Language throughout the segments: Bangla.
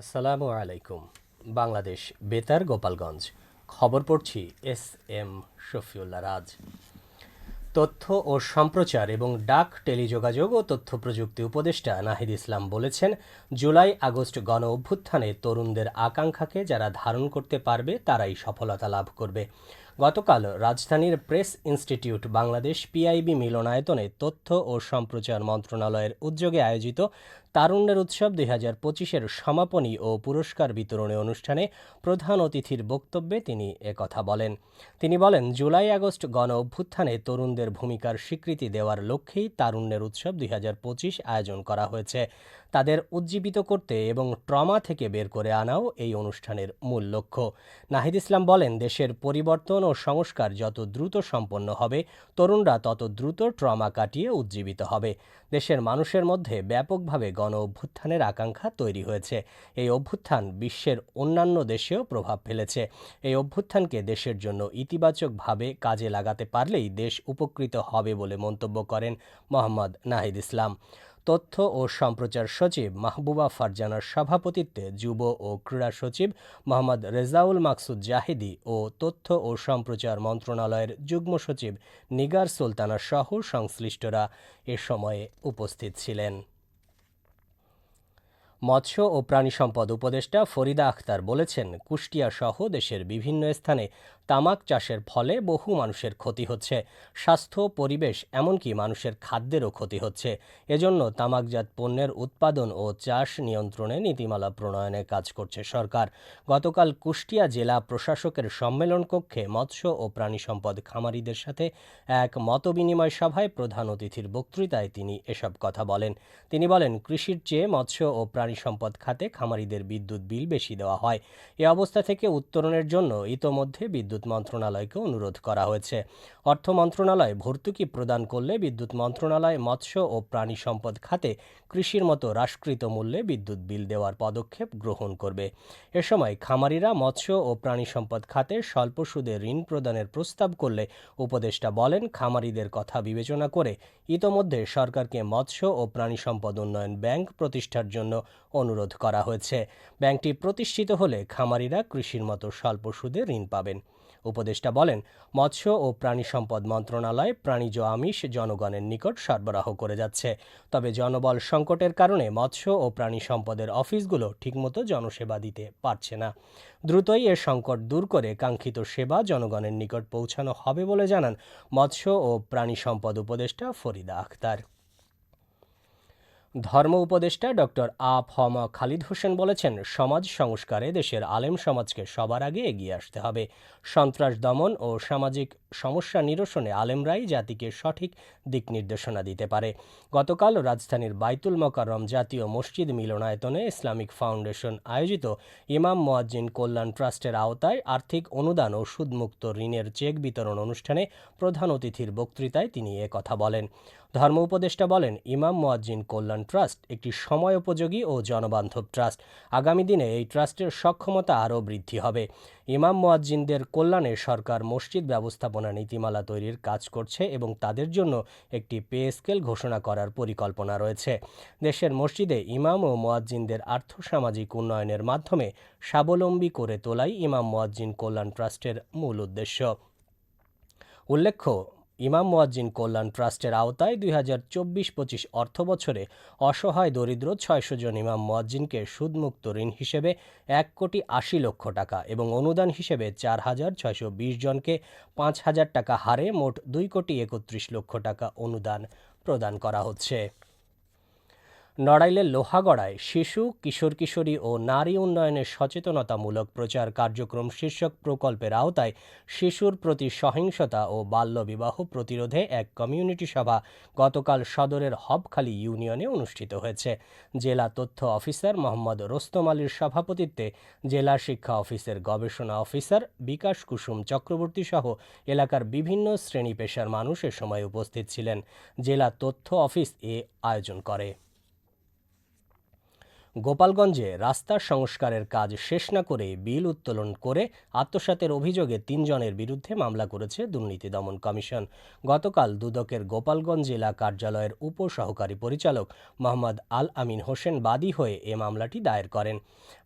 আসসালামু আলাইকুম, বাংলাদেশ বেতার গোপালগঞ্জ। খবর পড়ছি এস এম শফিউল্লা রাজ। তথ্য ও সম্প্রচার এবং ডাক টেলিযোগাযোগ ও তথ্য প্রযুক্তি উপদেষ্টা নাহিদ ইসলাম বলেছেন, জুলাই আগস্ট গণ অভ্যুত্থানে তরুণদের আকাঙ্ক্ষাকে যারা ধারণ করতে পারবে, তারাই সফলতা লাভ করবে। গতকাল রাজধানীর প্রেস ইনস্টিটিউট বাংলাদেশ পিআইবি মিলনায়তনে তথ্য ও সম্প্রচার মন্ত্রণালয়ের উদ্যোগে আয়োজিত তারুণ্যের উৎসব দুই হাজার পঁচিশের সমাপনী ও পুরস্কার বিতরণী অনুষ্ঠানে প্রধান অতিথির বক্তব্যে তিনি একথা বলেন। তিনি বলেন, জুলাই আগস্ট গণ অভ্যুত্থানে তরুণদের ভূমিকার স্বীকৃতি দেওয়ার লক্ষ্যেই তারুণ্যের উৎসব দুই হাজার পঁচিশ আয়োজন করা হয়েছে। তাদের উজ্জীবিত করতে এবং ট্রমা থেকে বের করে আনাও এই অনুষ্ঠানের মূল লক্ষ্য। নাহিদ ইসলাম বলেন, দেশের পরিবর্তন ও সংস্কার যত দ্রুত সম্পন্ন হবে, তরুণরা তত দ্রুত ট্রমা কাটিয়ে উজ্জীবিত হবে। দেশের মানুষের মধ্যে ব্যাপকভাবে গণ অভ্যুত্থানের আকাঙ্ক্ষা তৈরি হয়েছে। এই অভ্যুত্থান বিশ্বের অন্যান্য দেশেও প্রভাব ফেলেছে। এই অভ্যুত্থানকে দেশের জন্য ইতিবাচকভাবে কাজে লাগাতে পারলেই দেশ উপকৃত হবে বলে মন্তব্য করেন মোহাম্মদ নাহিদ ইসলাম। তথ্য ও সম্প্রচার সচিব মাহবুবা ফারজানার সভাপতিত্বে যুব ও ক্রীড়া সচিব মোহাম্মদ রেজাউল মাকসুদ জাহিদি ও তথ্য ও সম্প্রচার মন্ত্রণালয়ের যুগ্ম সচিব নিগার সুলতানা সহ সংশ্লিষ্টরা এ সময়ে উপস্থিত ছিলেন। মৎস্য ও প্রাণী সম্পদ উপদেষ্টা ফরিদা আখতার বলেছেন, কুষ্টিয়া সহ দেশের বিভিন্ন স্থানে তামাক চাষের ফলে বহু মানুষের ক্ষতি হচ্ছে। স্বাস্থ্য, পরিবেশ, এমনকি মানুষের খাদ্যেরও ক্ষতি হচ্ছে। এজন্য তামাকজাত পণ্যের উৎপাদন ও চাষ নিয়ন্ত্রণে নীতিমালা প্রণয়নে কাজ করছে সরকার। গতকাল কুষ্টিয়া জেলা প্রশাসকের সম্মেলন কক্ষে মৎস্য ও প্রাণী সম্পদ খামারিদের সাথে এক মতবিনিময় সভায় প্রধান অতিথির বক্তৃতায় তিনি এসব কথা বলেন। তিনি বলেন, কৃষির চেয়ে মৎস্য ও প্রাণী সম্পদ খাতে খামারিদের বিদ্যুৎ বিল বেশি দেওয়া হয়। এ অবস্থা থেকে উত্তরণের জন্য ইতোমধ্যে বিদ্যুৎ মন্ত্রণালয়কে অনুরোধ করা হয়েছে। অর্থ মন্ত্রণালয় ভর্তুকি প্রদান করলে বিদ্যুৎ মন্ত্রণালয় মৎস্য ও প্রাণী সম্পদ খাতে কৃষির মতো হ্রাসকৃত মূল্যে বিদ্যুৎ বিল দেওয়ার পদক্ষেপ গ্রহণ করবে। এ সময় খামারিরা মৎস্য ও প্রাণী সম্পদ খাতে স্বল্প সুদে ঋণ প্রদানের প্রস্তাব করলে উপদেষ্টা বলেন, খামারিদের কথা বিবেচনা করে ইতোমধ্যে সরকারকে মৎস্য ও প্রাণী সম্পদ উন্নয়ন ব্যাংক প্রতিষ্ঠার জন্য অনুরোধ করা হয়েছে। ব্যাংকটি প্রতিষ্ঠিত হলে খামারিরা কৃষির মতো স্বল্প সুদে ঋণ পাবেন। উপদেষ্টা বলেন, মৎস্য ও প্রাণী সম্পদ মন্ত্রণালয় প্রাণীজ আমিষ জনগণের নিকট সরবরাহ করে যাচ্ছে। তবে জনবল সংকটের কারণে মৎস্য ও প্রাণী সম্পদের অফিসগুলো ঠিকমতো জনসেবা দিতে পারছে না। দ্রুতই এ সংকট দূর করে কাঙ্ক্ষিত সেবা জনগণের নিকট পৌঁছানো হবে বলে জানান মৎস্য ও প্রাণী সম্পদ উপদেষ্টা ফরিদা আখতার। ধর্ম উপদেষ্টা ডক্টর আ ফম খালিদ হোসেন বলেছেন, সমাজ সংস্কারে দেশের আলেম সমাজকে সবার আগে এগিয়ে আসতে হবে। সন্ত্রাস দমন ও সামাজিক সমস্যা নিরসনে আলেমরাই জাতিকে সঠিক দিক নির্দেশনা দিতে পারে। গতকাল রাজধানীর বাইতুল মকাররম জাতীয় মসজিদ মিলনায়তনে ইসলামিক ফাউন্ডেশন আয়োজিত ইমাম মোয়াজ্জিন কল্যাণ ট্রাস্টের আওতায় আর্থিক অনুদান ও সুদমুক্ত ঋণের চেক বিতরণ অনুষ্ঠানে প্রধান অতিথির বক্তৃতায় তিনি কথা বলেন। ধর্ম উপদেষ্টা বলেন, ইমাম মোয়াজ্জিন কল্যাণ ট্রাস্ট একটি সময় উপযোগী ও জনবান্ধব ট্রাস্ট। আগামী দিনে এই ট্রাস্টের সক্ষমতা আরও বৃদ্ধি হবে। ইমাম মোয়াজ্জিনদের কল্যাণে সরকার মসজিদ ব্যবস্থাপনা নীতিমালা তৈরির কাজ করছে এবং তাদের জন্য একটি পে স্কেল ঘোষণা করার পরিকল্পনা রয়েছে। দেশের মসজিদে ইমাম ও মোয়াজ্জিনদের আর্থসামাজিক উন্নয়নের মাধ্যমে স্বাবলম্বী করে তোলাই ইমাম মোয়াজ্জিন কল্যাণ ট্রাস্টের মূল উদ্দেশ্য। উল্লেখ্য ইমাম মোয়াজ্জিন কল্যাণ ট্রাস্টের আওতায় দুই হাজার চব্বিশ পঁচিশ অর্থ বছরে অসহায় দরিদ্র ছয়শো জন ইমাম মোয়াজ্জিনকে সুদমুক্ত ঋণ হিসেবে এক কোটি আশি লক্ষ টাকা এবং অনুদান হিসেবে চার হাজার ছয়শো বিশ জনকে পাঁচ হাজার টাকা হারে মোট দুই কোটি একত্রিশ লক্ষ টাকা অনুদান প্রদান করা হচ্ছে। নড়াইলের লোহাগড়ায় শিশু, কিশোর কিশোরী ও নারী উন্নয়নের সচেতনতামূলক প্রচার কার্যক্রম শীর্ষক প্রকল্পের আওতায় শিশুর প্রতি সহিংসতা ও বাল্যবিবাহ প্রতিরোধে এক কমিউনিটি সভা গতকাল সদরের হবখালী ইউনিয়নে অনুষ্ঠিত হয়েছে। জেলা তথ্য অফিসার মোহাম্মদ রোস্তম আলীর সভাপতিত্বে জেলা শিক্ষা অফিসের গবেষণা অফিসার বিকাশ কুসুম চক্রবর্তী সহ এলাকার বিভিন্ন শ্রেণি পেশার মানুষ এ সময় উপস্থিত ছিলেন। জেলা তথ্য অফিস এ আয়োজন করে। গোপালগঞ্জে রাস্তা সংস্কারের কাজ শেষ না করে বিল উত্তোলন করে আত্মসাতের অভিযোগে তিনজনের বিরুদ্ধে মামলা করেছে দুর্নীতি দমন কমিশন। গতকাল দুদকের গোপালগঞ্জ জেলা কার্যালয়ের উপ সহকারী পরিচালক মোহাম্মদ আল আমিন হোসেন বাদী হয়ে এ মামলাটি দায়ের করেন।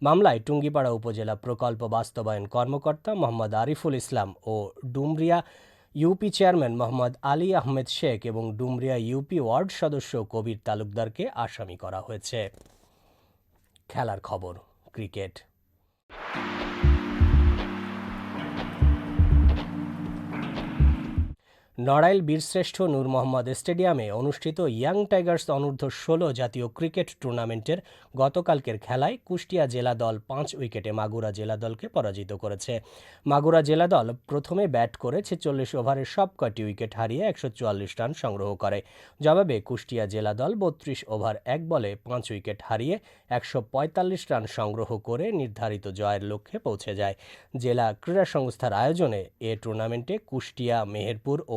মামলায় টুঙ্গিপাড়া উপজেলা প্রকল্প বাস্তবায়ন কর্মকর্তা মোহাম্মদ আরিফুল ইসলাম ও ডুমরিয়া ইউপি চেয়ারম্যান মোহাম্মদ আলী আহমেদ শেখ এবং ডুমরিয়া ইউপি ওয়ার্ড সদস্য কবির তালুকদারকে আসামি করা হয়েছে। খেলার খবর ক্রিকেট। নড়াইল বীরশ্রেষ্ঠ নূর মোহাম্মদ স্টেডিয়ামে অনুষ্ঠিত ইয়াং টাইগার্স অনূর্ধ্ব ষোলো জাতীয় ক্রিকেট টুর্নামেন্টের গতকালকের খেলায় কুষ্টিয়া জেলা দল পাঁচ উইকেটে মাগুরা জেলা দলকে পরাজিত করেছে। মাগুরা জেলা দল প্রথমে ব্যাট করে ছেচল্লিশ ওভারের সব কটি উইকেট হারিয়ে একশো চুয়াল্লিশ রান সংগ্রহ করে। জবাবে কুষ্টিয়া জেলা দল বত্রিশ ওভার এক বলে পাঁচ উইকেট হারিয়ে একশো পঁয়তাল্লিশ রান সংগ্রহ করে নির্ধারিত জয়ের লক্ষ্যে পৌঁছে যায়। জেলা ক্রীড়া সংস্থার আয়োজনে এ টুর্নামেন্টে কুষ্টিয়া, মেহেরপুর ও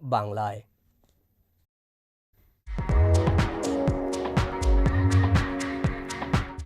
bằng lời.